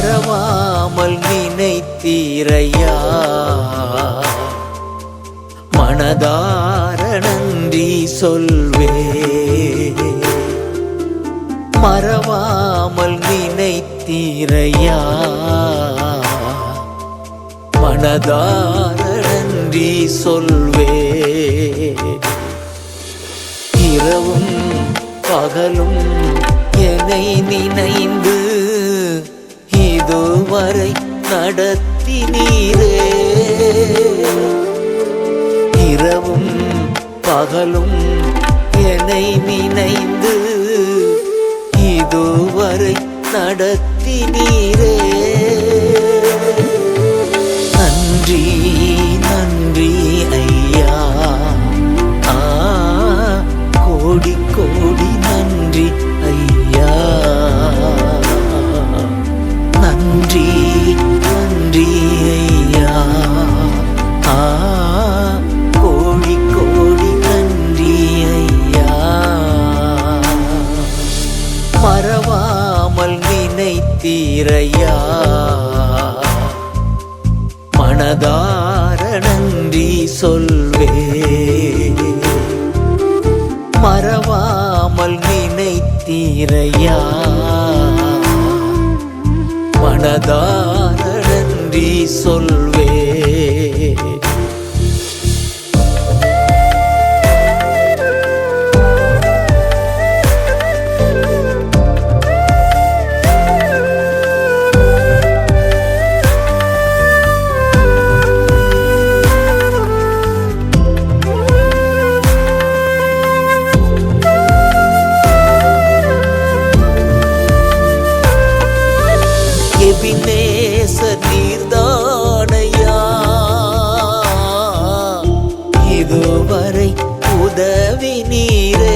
மறவாமல் நினைத்தீரையா? மனதார நன்றி சொல்வே. மறவாமல் நினைத்தீரையா? மனதார நன்றி சொல்வே. இரவும் பகலும் என்னை நினைந்து இதுவரை நடத்தினீரே. இரவும் பகலும் என்னை நினைந்து இதுவரை நடத்தினீரே. தீரையா? மனதார நன்றி சொல்வே. மறவாமல் நினைத்தீரையா? மனதார நன்றி சொல்வே. எபினேச நீர்தானையா இதுவரை உதவி நீரே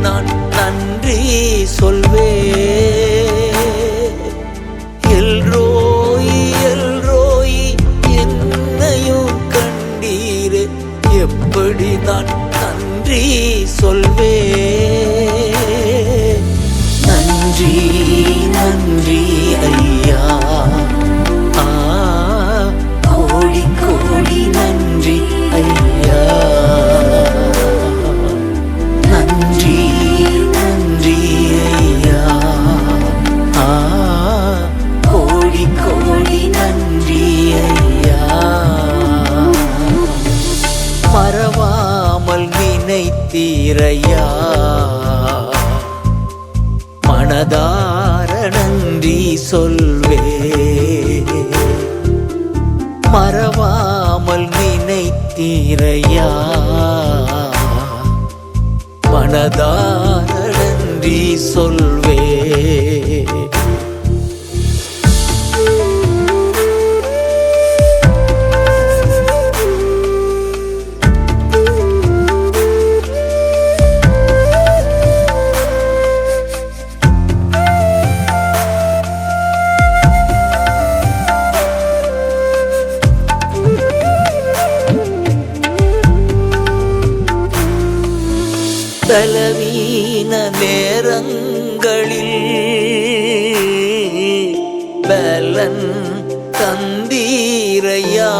நான் நன்றி சொல்வே. எல்ரோயி எல்ரோயி என்னையும் கண்டீரே. எப்படி நான் நன்றி சொல்வே? நன்றி நன்றி. நினைத்தீரையா? மனதார நன்றி சொல்வே. மறவாமல் நினைத்தீரையா? மனதார நன்றி சொல்வே. பலவீன நேரங்களில் பலன் தந்தீரையா?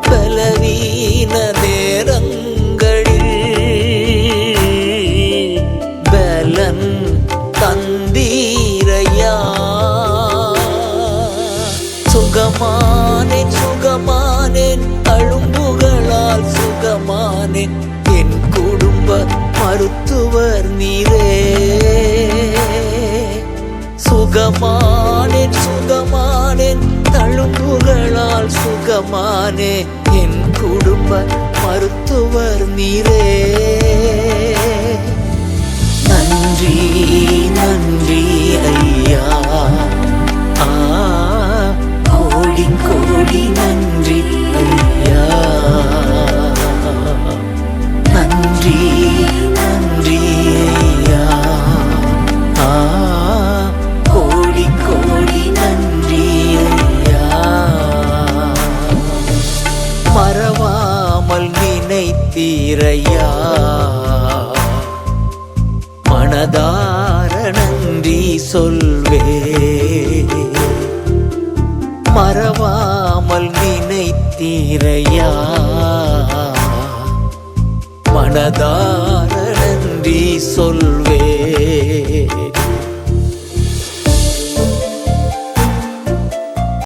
பலவீன நேரங்களில் பலன் தந்தீரையா? சுகமானேன் சுகமானேன் அழும்புகளால் சுகமானேன். மருத்துவர் நீரே. சுகமானேன் சுகமானேன் தழும்புகளால் சுகமானே என் குடும்ப மருத்துவர் நீரே. மனதாரணி நன்றி சொல்வே மறவாமல் நினைத்தீரையா? மனதார நன்றி சொல்வே